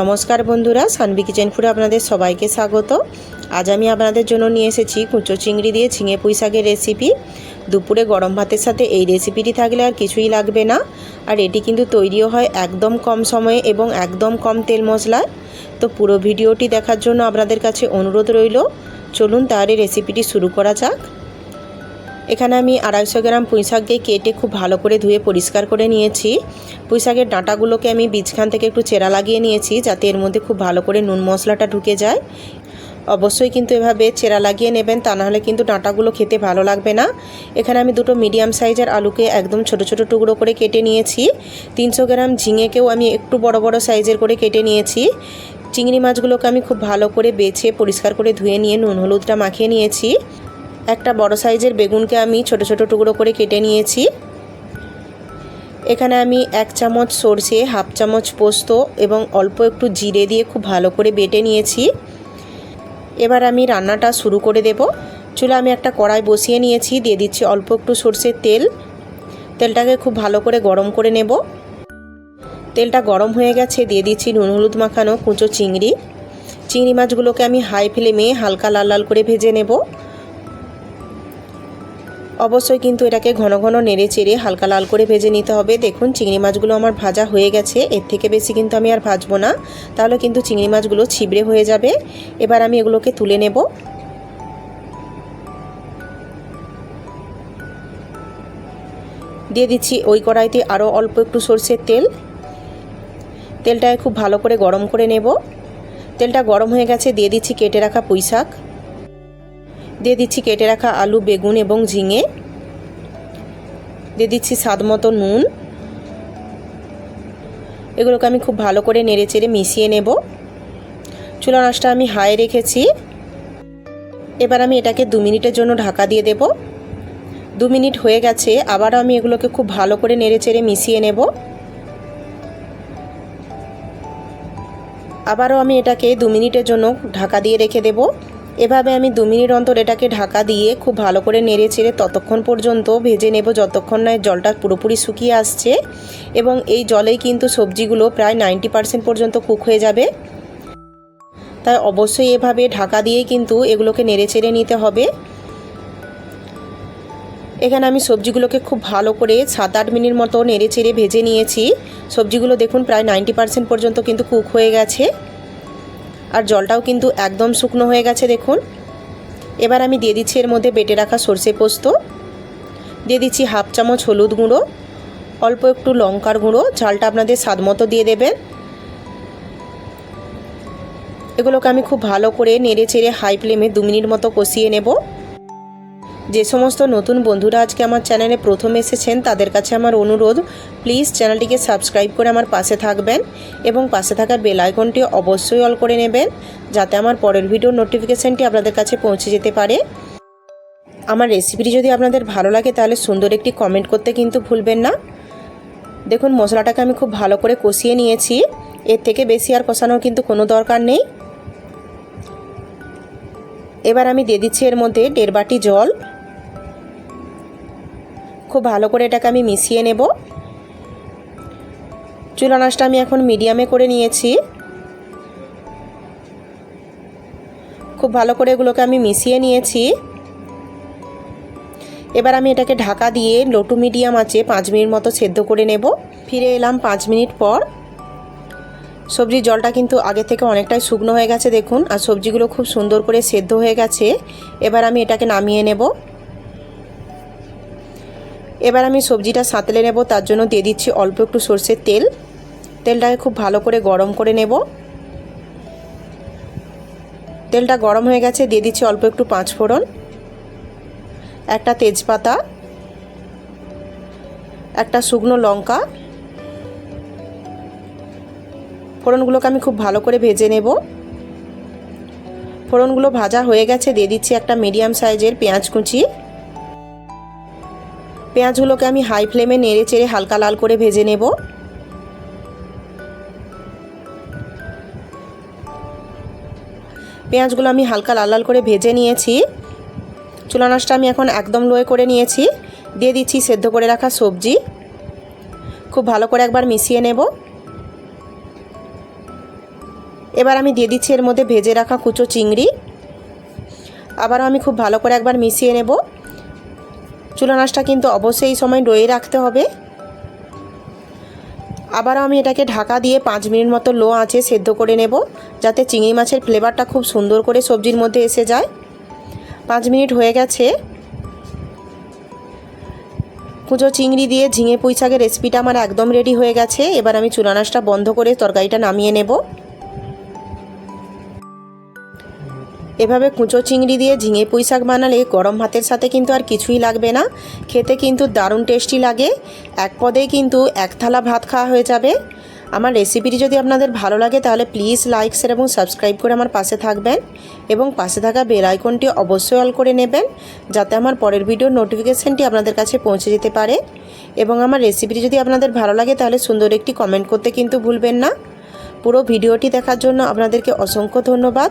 নমস্কার বন্ধুরা সানবি কিচেন ফুডে আপনাদের সবাইকে স্বাগত। আজ আমি আপনাদের জন্য নিয়ে এসেছি কুঁচো চিংড়ি দিয়ে ঝিঙে পুঁই শাকের রেসিপি দুপুরে গরম ভাতের সাথে এই রেসিপিটি থাকলে আর কিছুই লাগবে না। আর এটি কিন্তু তৈরিও হয় একদম কম সময়ে এবং একদম কম তেল মশলায়। তো পুরো ভিডিওটি দেখার জন্য আপনাদের কাছে অনুরোধ রইল, চলুন তাহলে রেসিপিটি শুরু করা যাক। এখানে আমি আড়াইশো গ্রাম পুঁই শাককে কেটে খুব ভালো করে ধুয়ে পরিষ্কার করে নিয়েছি। পুঁই শাকের ডাঁটাগুলোকে আমি বীজখান থেকে একটু চেরা লাগিয়ে নিয়েছি যাতে এর মধ্যে খুব ভালো করে নুন মশলাটা ঢুকে যায়। অবশ্যই কিন্তু এভাবে চেরা লাগিয়ে নেবেন, তা নাহলে কিন্তু ডাঁটাগুলো খেতে ভালো লাগবে না। এখানে আমি দুটো মিডিয়াম সাইজের আলুকে একদম ছোট ছোট টুকরো করে কেটে নিয়েছি। তিনশো গ্রাম ঝিঙেকেও আমি একটু বড় বড় সাইজের করে কেটে নিয়েছি। চিংড়ি মাছগুলোকে আমি খুব ভালো করে বেছে পরিষ্কার করে ধুয়ে নিয়ে নুন হলুদটা মাখিয়ে নিয়েছি। একটা বড় সাইজের বেগুনকে আমি ছোট ছোট টুকরো করে কেটে নিয়েছি। এখানে আমি এক চামচ সর্ষে, হাফ চামচ পোস্ত এবং অল্প একটু জিরে দিয়ে খুব ভালো করে বেটে নিয়েছি। এবার আমি রান্নাটা শুরু করে দেব। চুলে আমি একটা কড়াই বসিয়ে নিয়েছি, দিয়ে দিচ্ছি অল্প একটু সর্ষের তেল। তেলটাকে খুব ভালো করে গরম করে নেব। তেলটা গরম হয়ে গেছে, দিয়ে দিচ্ছি নুন হলুদ মাখানো কুঁচো চিংড়ি। চিংড়ি মাছগুলোকে আমি হাই ফ্লেমে হালকা লাল লাল করে ভেজে নেব। অবশ্যই কিন্তু এটাকে ঘন ঘন নেড়ে চেড়ে হালকা লাল করে ভেজে নিতে হবে। দেখুন, চিংড়ি মাছগুলো আমার ভাজা হয়ে গেছে। এর থেকে বেশি কিন্তু আমি আর ভাজবো না। তাহলে কিন্তু চিংড়ি মাছগুলো ছিবড়ে হয়ে যাবে। এবার আমি এগুলোকে তুলে নেব। দিয়ে দিচ্ছি ওই কড়াইতে আরও অল্প একটু সর্ষের তেল। তেলটায় খুব ভালো করে গরম করে নেব। তেলটা গরম হয়ে গেছে, দিয়ে দিচ্ছি কেটে রাখা পুঁই শাক দিয়ে দিচ্ছি কেটে রাখা আলু, বেগুন এবং ঝিঙে। দিয়ে দিচ্ছি স্বাদ মতো নুন। এগুলোকে আমি খুব ভালো করে নেড়ে চেড়ে মিশিয়ে নেব। চুলা নাচটা আমি হাই রেখেছি। এবার আমি এটাকে দু মিনিটের জন্য ঢাকা দিয়ে দেব। দু মিনিট হয়ে গেছে, আবারও আমি এগুলোকে খুব ভালো করে নেড়ে চেড়ে মিশিয়ে নেব। আবারও আমি এটাকে দু মিনিটের জন্য ঢাকা দিয়ে রেখে দেবো। এভাবে আমি দু মিনিট অন্তর এটাকে ঢাকা দিয়ে খুব ভালো করে নেড়ে চেড়ে ততক্ষণ পর্যন্ত ভেজে নেব যতক্ষণ না জলটা পুরোপুরি শুকিয়ে আসছে। এবং এই জলেই কিন্তু সবজিগুলো প্রায় নাইনটি পারসেন্ট পর্যন্ত কুক হয়ে যাবে। তাই অবশ্যই এভাবে ঢাকা দিয়েই কিন্তু এগুলোকে নেড়ে চেড়ে নিতে হবে। এখানে আমি সবজিগুলোকে খুব ভালো করে সাত আট মিনিট মতো নেড়ে চেড়ে ভেজে নিয়েছি। সবজিগুলো দেখুন প্রায় নাইনটি পারসেন্ট পর্যন্ত কিন্তু কুক হয়ে গেছে। আর জলটাও কিন্তু একদম শুকনো হয়ে গেছে, দেখুন। এবার আমি দিয়ে দিচ্ছি এর মধ্যে বেটে রাখা সর্ষে পোস্ত। দিয়ে দিচ্ছি হাফ চামচ হলুদ গুঁড়ো, অল্প একটু লঙ্কার গুঁড়ো, ঝালটা আপনাদের স্বাদ মতো দিয়ে দেবেন। এগুলোকে আমি খুব ভালো করে নেড়ে চেড়ে হাই ফ্লেমে দু মিনিট মতো কষিয়ে নেব। যে সমস্ত নতুন বন্ধুরা আজকে আমার চ্যানেলে প্রথম এসেছেন, তাদের কাছে আমার অনুরোধ প্লিজ চ্যানেলটিকে সাবস্ক্রাইব করে আমার পাশে থাকবেন এবং পাশে থাকা বেল আইকনটি অবশ্যই অল করে নেবেন, যাতে আমার পরের ভিডিওর নোটিফিকেশানটি আপনাদের কাছে পৌঁছে যেতে পারে। আমার রেসিপিটি যদি আপনাদের ভালো লাগে, তাহলে সুন্দর একটি কমেন্ট করতে কিন্তু ভুলবেন না। দেখুন, মশলাটাকে আমি খুব ভালো করে কষিয়ে নিয়েছি। এর থেকে বেশি আর কষানোর কিন্তু কোনো দরকার নেই। এবার আমি দিয়ে দিচ্ছি এর মধ্যে দেড় বাটি জল। খুব ভালো করে এটাকে আমি মিশিয়ে নেব। চুলা আমি এখন মিডিয়ামে করে নিয়েছি। খুব ভালো করে এগুলোকে আমি মিশিয়ে নিয়েছি। এবার আমি এটাকে ঢাকা দিয়ে লোটু মিডিয়াম আছে পাঁচ মিনিট মতো সেদ্ধ করে নেব। ফিরে এলাম পাঁচ মিনিট পর। সবজির জলটা কিন্তু আগে থেকে অনেকটাই শুকনো হয়ে গেছে, দেখুন। আর সবজিগুলো খুব সুন্দর করে সেদ্ধ হয়ে গেছে। এবার আমি এটাকে নামিয়ে নেব। এবার আমি সবজিটা সাঁতলে নেব, তার জন্য দিয়ে দিচ্ছি অল্প একটু সর্ষের তেল। তেলটাকে খুব ভালো করে গরম করে নেব। তেলটা গরম হয়ে গেছে, দিয়ে দিচ্ছি অল্প একটু পাঁচ ফোড়ন, একটা তেজপাতা, একটা শুকনো লঙ্কা। ফোড়নগুলোকে আমি খুব ভালো করে ভেজে নেব। ফোড়নগুলো ভাজা হয়ে গেছে, দিয়ে দিচ্ছি একটা মিডিয়াম সাইজের পেঁয়াজ কুচি। পেঁয়াজগুলোকে আমি হাই ফ্লেমে নেড়ে চেড়ে হালকা লাল করে ভেজে নেব। পেঁয়াজগুলো আমি হালকা লাল লাল করে ভেজে নিয়েছি। চুলা নাচটা আমি এখন একদম লোয়ে করে নিয়েছি। দিয়ে দিচ্ছি সেদ্ধ করে রাখা সবজি। খুব ভালো করে একবার মিশিয়ে নেব। এবার আমি দিয়ে দিচ্ছি এর মধ্যে ভেজে রাখা কুচো চিংড়ি। আবারও আমি খুব ভালো করে একবার মিশিয়ে নেব। চুলা নাচটা কিন্তু অবশ্যই এই সময় ডয়ে রাখতে হবে। আবারও আমি এটাকে ঢাকা দিয়ে পাঁচ মিনিট মতো লো আঁচে সেদ্ধ করে নেব, যাতে চিংড়ি মাছের ফ্লেভারটা খুব সুন্দর করে সবজির মধ্যে এসে যায়। পাঁচ মিনিট হয়ে গেছে। কুচো চিংড়ি দিয়ে ঝিঙে পুঁই শাকের রেসিপিটা আমার একদম রেডি হয়ে গেছে। এবার আমি চুলানাসটা বন্ধ করে তরকারিটা নামিয়ে নেব। এভাবে কুচো চিংড়ি দিয়ে ঝিঙে পুঁই শাক বানালে গরম ভাতের সাথে কিন্তু আর কিছুই লাগবে না। খেতে কিন্তু দারুণ টেস্টি লাগে। এক পদেই কিন্তু এক থালা ভাত খাওয়া হয়ে যাবে। আমার রেসিপিটি যদি আপনাদের ভালো লাগে তাহলে প্লিজ লাইক, শেয়ার এবং সাবস্ক্রাইব করে আমার পাশে থাকবেন এবং পাশে থাকা বেল আইকনটি অবশ্যই অল করে নেবেন যাতে আমার পরের ভিডিওর নোটিফিকেশানটি আপনাদের কাছে পৌঁছে যেতে পারে। এবং আমার রেসিপিটি যদি আপনাদের ভালো লাগে তাহলে সুন্দর একটি কমেন্ট করতে কিন্তু ভুলবেন না। পুরো ভিডিওটি দেখার জন্য আপনাদেরকে অসংখ্য ধন্যবাদ।